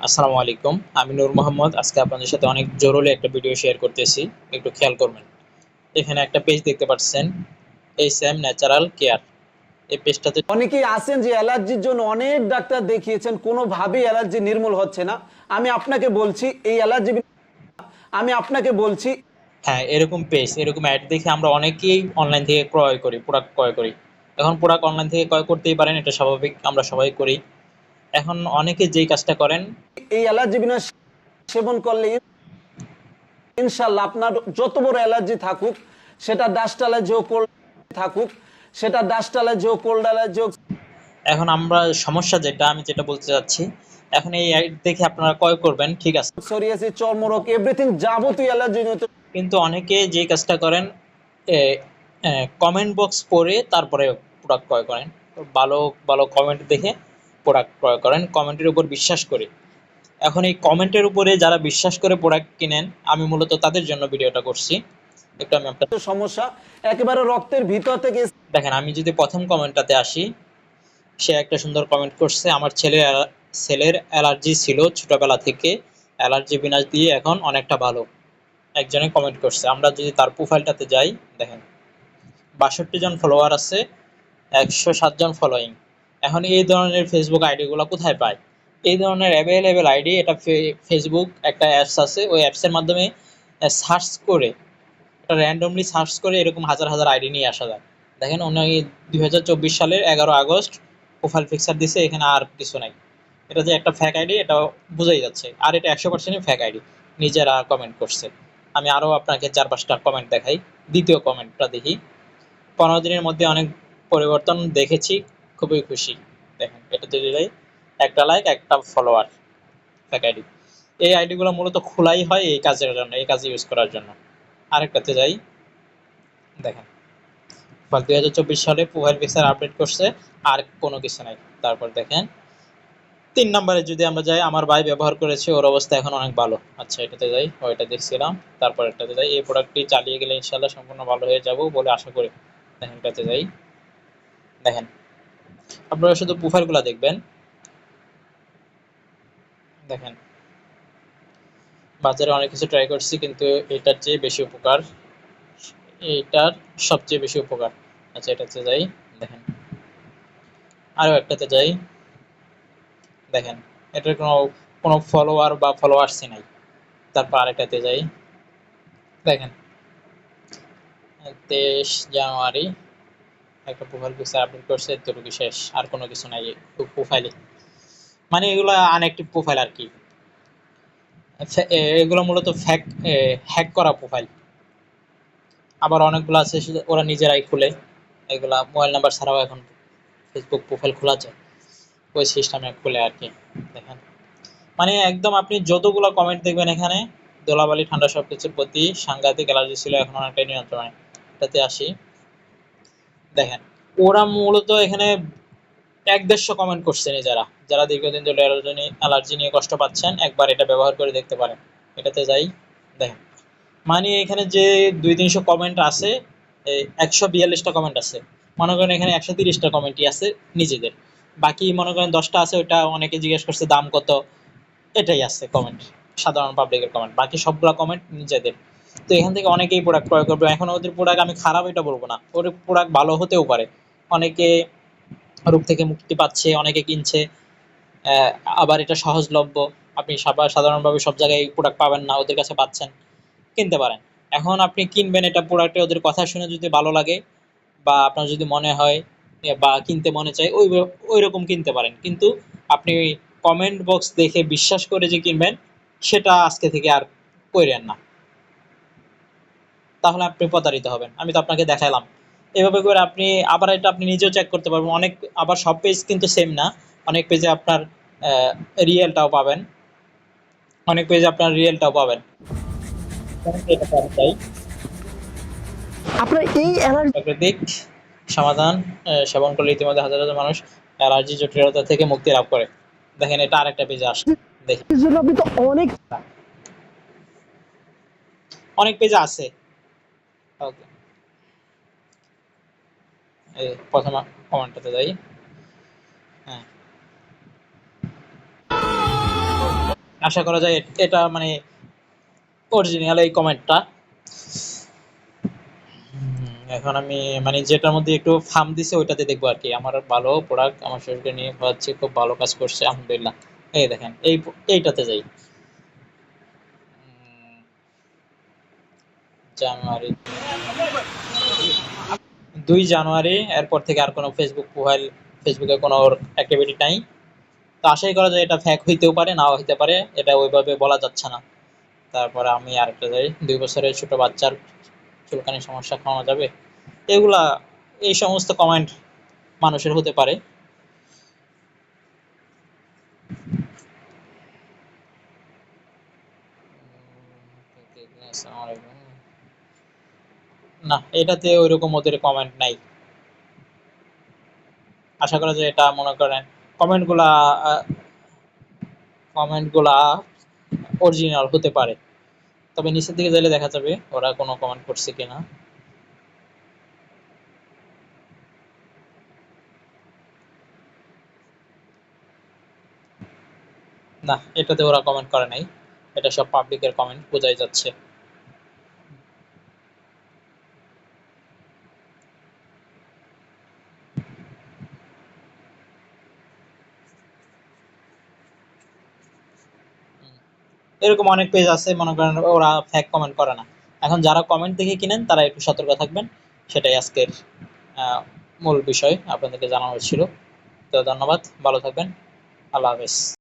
আসসালামু আলাইকুম। আমি নূর মোহাম্মদ। আজকে আপনাদের সাথে অনেক জরুরি একটা ভিডিও শেয়ার করতেছি। একটু খেয়াল করবেন। এখানে একটা পেজ দেখতে পাচ্ছেন। এই স্যাম ন্যাচারাল কেয়ার এই পেজটাতে অনেকেই আছেন যে অ্যালার্জির জন্য অনেক ডাক্তার দেখিয়েছেন কোনোভাবেই অ্যালার্জি নির্মূল হচ্ছে না। আমি আপনাকে বলছি এই অ্যালার্জি আমি আপনাকে বলছি হ্যাঁ এরকম পেজ এরকম অ্যাড দেখে আমরা অনেকেই অনলাইন থেকে ক্রয় করি প্রোডাক্ট ক্রয় করি। এখন প্রোডাক্ট অনলাইন থেকে ক্রয় করতেই পারেন এটা স্বাভাবিক আমরা সবাই করি। এখন অনেকে যেই কাজটা করেন এই অ্যালার্জি বিনা সেবন করলে ইনশাল্লাহ আপনার যত বড় অ্যালার্জি থাকুক সেটা ডাস্ট অ্যালার্জি হোক কোল্ড থাকুক সেটা ডাস্ট অ্যালার্জি হোক কোল্ড অ্যালার্জি হোক এখন আমরা সমস্যা যেটা আমি যেটা বলতে চাচ্ছি এখন এই অ্যাড দেখে আপনারা ক্রয় করবেন ঠিক আছে? সরিয়েছে চর্মরোগ এভরিথিং যাবতীয় অ্যালার্জি কিন্তু অনেকে যে কাজটা করেন কমেন্ট বক্স পড়ে তারপরে প্রোডাক্ট ক্রয় করেন। ভালো ভালো কমেন্ট দেখে প্রোডাক্ট ক্রয় করেন কমেন্টের উপর বিশ্বাস করে। এখন এই কমেন্টের উপরে যারা বিশ্বাস করে প্রোডাক্ট কিনেন আমি মূলত তাদের জন্য ভিডিওটা করছি। একটু আমি আপনার সমস্যা একেবারে রক্তের ভিতর থেকে দেখেন আমি যদি প্রথম কমেন্টটাতে আসি সে একটা সুন্দর কমেন্ট করছে আমার ছেলের ছেলের অ্যালার্জি ছিল ছোটবেলা থেকে অ্যালার্জি বিনাশ দিয়ে এখন অনেকটা ভালো। একজনে কমেন্ট করছে আমরা যদি তার প্রোফাইলটাতে যাই দেখেন বাষট্টি জন ফলোয়ার আছে একশো সাতজন ফলোয়িং এখন এই ধরনের ফেসবুক আইডিগুলো কোথায় পায়? এই ধরনের অ্যাভেলেবেল আইডি এটা ফেসবুক একটা অ্যাপস আছে, ওই অ্যাপসের মাধ্যমে সার্চ করে, এটা র্যান্ডমলি সার্চ করে এরকম হাজার হাজার আইডি নিয়ে আসা যায়। দেখেন উনি দুই হাজার চব্বিশ সালের এগারো আগস্ট প্রোফাইল পিকচার দিছে, এখানে আর কিছু নাই। এটা যে একটা ফ্যাক আইডি এটা বোঝাই যাচ্ছে। আর এটা একশো পার্সেন্টই ফ্যাক আইডি নিজেরা কমেন্ট করছে। আমি আরও আপনাকে চার পাঁচটা কমেন্ট দেখাই। দ্বিতীয় কমেন্টটা দেখি। পনেরো দিনের মধ্যে অনেক পরিবর্তন দেখেছি। খুবই খুশি। দেখেন এটাতে দিলেই একটা লাইক একটা ফলোয়ার ফ্যাক আইডি এই আইডিগুলো মূলত খোলাই হয় এই কাজের জন্য, এই কাজে ইউজ করার জন্য। আরেকটাতে যাই। দেখেন দুই হাজার চব্বিশ সালে প্রোফাইল পিকচার আপডেট করছে, আর কোনো কিছু নাই। তারপর দেখেন, তিন নম্বরে যদি আমরা যাই, আমার ভাই ব্যবহার করেছে, ওর অবস্থা এখন অনেক ভালো। আচ্ছা এটাতে যাই, ওইটা দেখছিলাম। তারপর এটাতে যাই, এই প্রোডাক্টটি চালিয়ে গেলে ইনশাল্লাহ সম্পূর্ণ ভালো হয়ে যাব বলে আশা করি। দেখেন, এটাতে যাই। দেখেন আপনারা শুধু প্রোফাইলগুলো দেখবেন। দেখেন। বাজারে অনেক কিছু ট্রাই করছি, কিন্তু এটার চেয়ে বেশি উপকার এইটার সবচেয়ে বেশি উপকার। আচ্ছা এটাতে যাই, দেখেন। আরও একটাতে যাই, দেখেন। এটার কোনো কোনো ফলোয়ার বা ফলোয়ার্সই নাই। তারপর আরেকটাতে যাই, দেখেন। তেইশ জানুয়ারি। একটা প্রোফাইল পিকচার আপডেট করছে, এতটুকু শেষ, আর কোনো কিছু নাই প্রোফাইলে মানে এগুলো আনঅ্যাক্টিভ প্রোফাইল আর কি। ফে- এগুলো মূলত ফ্যাক হ্যাক করা প্রোফাইল আবার অনেকগুলো আছে ওরা নিজেরাই খুলে। এগুলা মোবাইল নাম্বার ছাড়াও এখন ফেসবুক প্রোফাইল খোলা যায় ওই সিস্টেমে খুলে আর কি, দেখেন। মানে একদম আপনি যতগুলো কমেন্ট দেখবেন এখানে, দোলাবালি, ঠান্ডা সব কিছুর প্রতি সাংঘাতিক অ্যালার্জি ছিল, এখন অনেকটাই নিয়ন্ত্রণে। এটাতে আসি। দেখেন, ওরা মূলত এখানে এক দেড়শো কমেন্ট করছে নিজেরা, যারা দীর্ঘদিন ধরে অ্যালার্জি অ্যালার্জি নিয়ে কষ্ট পাচ্ছেন, একবার এটা ব্যবহার করে দেখতে পারেন। এটাতে যাই, দেখেন। মানে এখানে যে দুই তিনশো কমেন্ট আছে একশো বিয়াল্লিশটা কমেন্ট আছে। মনে করেন এখানে একশো তিরিশটা কমেন্টই আছে নিজেদের। বাকি মনে করেন দশটা আছে ওটা অনেকে জিজ্ঞেস করছে দাম কত, এটাই আছে কমেন্ট সাধারণ পাবলিকের কমেন্ট বাকি সবগুলা কমেন্ট নিজেদের। তো এখান থেকে অনেকেই প্রোডাক্ট ক্রয় করবে। এখন ওদের প্রোডাক্ট আমি খারাপ এটা বলব না। ওর প্রোডাক্ট ভালো হতেও পারে। অনেকে রূপ থেকে মুক্তি পাচ্ছে, অনেকে কিনছে আবার এটা সহজলভ্য। আপনি সাধারণভাবে সব জায়গায় প্রোডাক্ট পাবেন না, ওদের কাছে পাচ্ছেন, কিনতে পারেন। এখন আপনি কিনবেন এটা প্রোডাক্টে ওদের কথা শুনে যদি ভালো লাগে বা আপনার যদি মনে হয়, বা কিনতে মনে চায়, ওই ওই রকম কিনতে পারেন। কিন্তু আপনি কমেন্ট বক্স দেখে বিশ্বাস করে যে কিনবেন, সেটা আজকে থেকে আর করেন না। তাহলে আপনি প্রতারিত হবেন। আমি তো আপনাকে দেখালাম এভাবে করে আপনি আবার এটা আপনি নিজেও চেক করতে পারবেন। অনেক আবার সব পেজ কিন্তু সেম না। অনেক পেজে আপনার রিয়েলটাও পাবেন। অনেক পেজে আপনার রিয়েলটাও পাবেন। আপনার এই অ্যালার্জি প্রাকৃতিক সমাধান সেবন করলে ইতিমধ্যে হাজার হাজার মানুষ অ্যালার্জি জটিলতা থেকে মুক্তি লাভ করে। দেখেন এটা আরেকটা পেজে আসে দেখি। জন্য আপনি তো অনেক অনেক পেজে আছে। এই প্রথম কমেন্টটাতে যাই। হ্যাঁ। আশা করা যায় এটা মানে অরিজিনাল এই কমেন্টটা। এখন আমি মানে যেটার মধ্যে একটু ফার্ম দিছে ওইটাতে দেখব আর কি। আমার ভালো প্রোডাক্ট আমার শরীরকে নিয়ে খাওয়াচ্ছে, খুব ভালো কাজ করছে, আলহামদুলিল্লাহ। এই দেখেন, এই এইটাতে যাই। জানুয়ারি। দুই জানুয়ারি, এরপর থেকে আর কোনো ফেসবুক প্রোফাইল ফেসবুকে কোনো অ্যাক্টিভিটি নাই। তো আশাই করা যায় এটা ফ্যাক হইতেও পারে, নাও হইতে পারে, এটা ওইভাবে বলা যাচ্ছে না। তারপরে আমি আরেকটা যাই, দুই বছরের ছোট বাচ্চার চুলকানি সমস্যা খাওয়ানো যাবে? এগুলা, এই সমস্ত কমেন্ট মানুষের হতে পারে। আসসালামু আলাইকুম। না, এটাতে ওইরকম ওদের কমেন্ট নাই। আশা করা যায় এটা মনে করেন কমেন্টগুলা কমেন্টগুলা অরিজিনাল হতে পারে। তবে নিচের দিকে যাইলে দেখা যাবে ওরা কোনো কমেন্ট করছে কিনা। না, এটাতে ওরা কমেন্ট করে নাই। এটা সব পাবলিকের কমেন্ট বোঝাই যাচ্ছে। এরকম অনেক পেজ আছে, মনে করেন ওরা ফ্যাক কমেন্ট করে না। এখন যারা কমেন্ট দেখে কিনেন, তারা একটু সতর্ক থাকবেন। সেটাই আজকের মূল বিষয় আপনাদেরকে জানানো ছিল। তো ধন্যবাদ, ভালো থাকবেন। আল্লাহ হাফেজ।